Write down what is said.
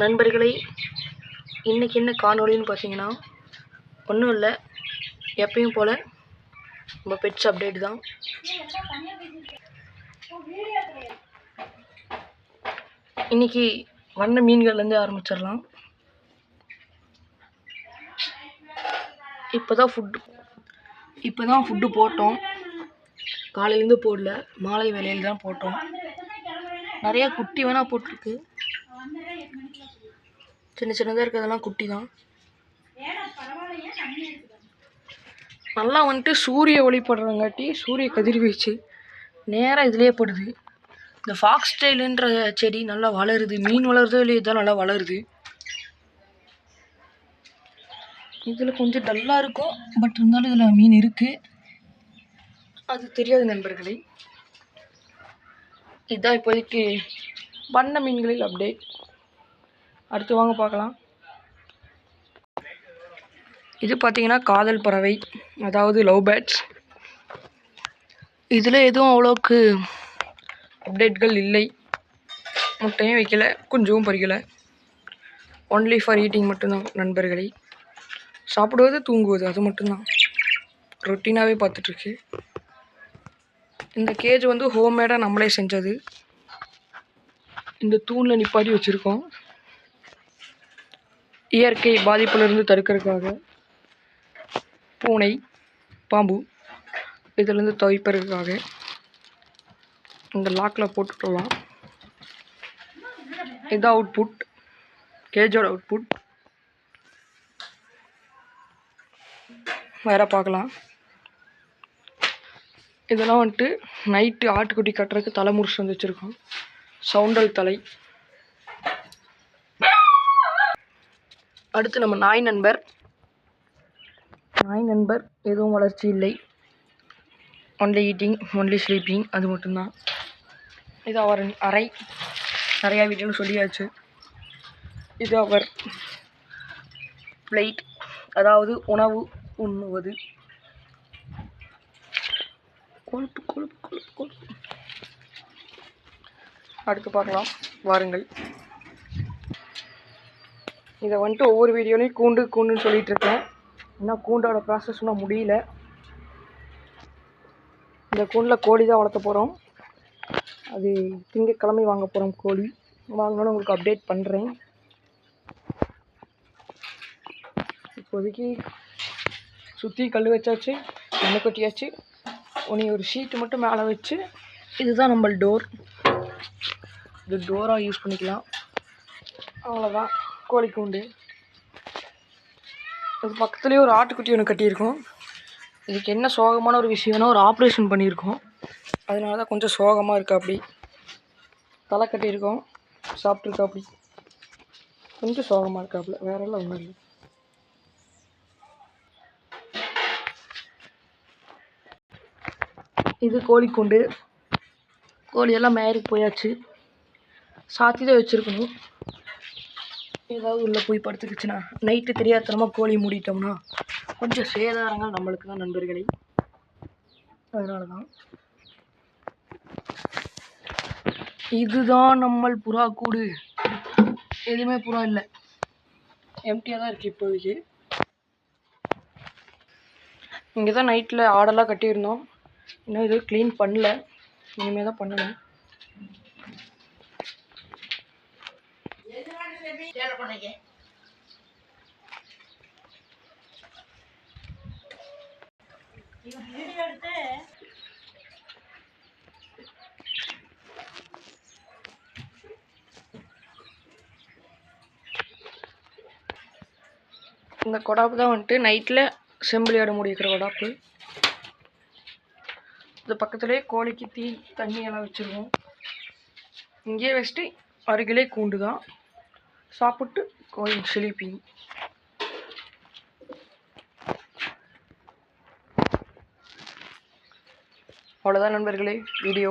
நண்பர்களை இன்றைக்கி என்ன காணொளின்னு பார்த்தீங்கன்னா ஒன்றும் இல்லை எப்பயும் போல் நம்ம பெட்ஸ் அப்டேட் தான். இன்றைக்கி வண்ண மீன்கள்லேருந்து ஆரம்பிச்சிடலாம். இப்போ தான் ஃபுட்டு இப்போ தான் ஃபுட்டு போட்டோம் காலையிலேருந்து போடல மாலை வேலையில் தான் போட்டோம். நிறையா குட்டி வேணால் போட்டிருக்கு. சின்ன சின்னதாக இருக்கிறதெல்லாம் குட்டி தான் நல்லா வந்துட்டு சூரிய ஒளி படுறங்காட்டி சூரிய கதிர்வீச்சு நேராக இதுலேயே படுது. இந்த ஃபாக்ஸ் ஸ்டைலுன்ற செடி நல்லா வளருது. மீன் வளருதோ இல்லையோ தான் நல்லா வளருது. இதில் கொஞ்சம் டல்லாக இருக்கும். பட் இருந்தாலும் இதில் மீன் இருக்குது அது தெரியாது நண்பர்களே. இதுதான் இப்போதைக்கு வண்ண மீன்களில் அப்டேட் அடுத்து வாங்க பார்க்கலாம். இது பார்த்தீங்கன்னா காதல் பறவை அதாவது லவ் பேர்ட்ஸ் இதில் எதுவும் அவ்வளோக்கு அப்டேட்கள் இல்லை. முட்டையும் வைக்கலை குஞ்சும் பறிக்கலை. ஒன்லி ஃபார் ஈட்டிங் மட்டும்தான் நண்பர்களை. சாப்பிடுவது தூங்குவது அது மட்டும்தான். ரொட்டீனாகவே பார்த்துட்ருக்கு இந்த கேஜ் வந்து ஹோம்மேடாக நம்மளே செஞ்சது. இந்த தூணில் நிப்பாட்டி வச்சுருக்கோம். இயற்கை பாதிப்புலேருந்து தடுக்கிறதுக்காக பூனை பாம்பு இதிலேருந்து துவைப்பதற்காக இந்த லாக்கில் போட்டுக்கலாம் இது அவுட்புட் கேஜோட அவுட்புட் வேற பார்க்கலாம். இதெல்லாம் வந்துட்டு நைட்டு ஆட்டுக்குட்டி கட்டுறதுக்கு தலை முறிச்சு வந்து வச்சுருக்கோம். சவுண்டல் தலை. அடுத்து நம்ம நாய் நண்பர். நாய் நண்பர் எதுவும் வளர்ச்சி இல்லை. ஒன்லி ஈட்டிங் ஒன்லி ஸ்லீப்பிங் அது மட்டும்தான். இது அவர் அறை. நிறையா வீட்டில் சொல்லியாச்சு. இது அவர் பிளேட் அதாவது உணவு உண்ணுவது. கொழுப்பு கொழுப்பு கொழுப்பு கொழுப்பு. அடுத்து பார்க்கலாம். வாருங்கள். இதை வந்துட்டு ஒவ்வொரு வீடியோலையும் கூண்டு கூண்டுன்னு சொல்லிட்டு இருக்கேன் இன்னும் கூண்டோட ப்ராசஸ் இன்னும் முடியல. இந்த கூண்டில் கோழி தான் வளர்த்த போகிறோம் அது திங்கட்கிழமை வாங்க போகிறோம் கோழி. வாங்கினோன்னு உங்களுக்கு அப்டேட் பண்ணுறேன் இப்போதைக்கு சுற்றி கல் வச்சாச்சு மண்ணு கொட்டியாச்சு. உனி ஒரு ஷீட்டு மட்டும் மேலே வச்சு இதுதான் நம்ம டோர் இது டோராக யூஸ் பண்ணிக்கலாம். அவ்வளோதான் கோழி கூண்டு அது பக்கத்துலேயே ஒரு ஆட்டுக்குட்டி ஒன்று கட்டியிருக்கோம். இதுக்கு என்ன சோகமான ஒரு விஷயம்னா ஒரு ஆப்ரேஷன் பண்ணியிருக்கோம். அதனால தான் கொஞ்சம் சோகமாக இருக்கா அப்படி. தலை கட்டியிருக்கோம். சாப்பிட்ருக்கா அப்படி. கொஞ்சம் சோகமாக இருக்காப்புல. வேற எல்லாம் ஒன்றும் இல்லை. இது கோழிக்கூண்டு கோழியெல்லாம் மேயருக்கு போயாச்சு. சாத்தி தான் வச்சுருக்கணும். ஏதாவது உள்ளே போய் படுத்துக்கிச்சுன்னா நைட்டு தெரியாதனமாக கோழி மூடிட்டோம்னா கொஞ்சம் சேதாரங்கள் நம்மளுக்கு தான் நண்பர்களே. அதனால தான் இதுதான் நம்மள் புறா கூடு. எதுவுமே புறா இல்லை. எம்டியாக தான் இருக்குது இப்போதைக்கு. இங்கே தான் நைட்டில் ஆடெல்லாம் கட்டியிருந்தோம். இன்னும் இது க்ளீன் பண்ணல. இனிமேல் தான் பண்ணணும். இந்த கொடாப்பு தான் வந்துட்டு நைட்டில் செம்பிளி ஆட முடிக்கிற கொடாப்பு. இது பக்கத்துலேயே கோழிக்கு தீ தண்ணியெல்லாம் வச்சுருவோம். இங்கேயே வச்சுட்டு அருகிலே கூண்டு தான் சாப்பிட்டு கோயில் ஸ்லீப்பிங் அவ்வளோதான் நண்பர்களே வீடியோ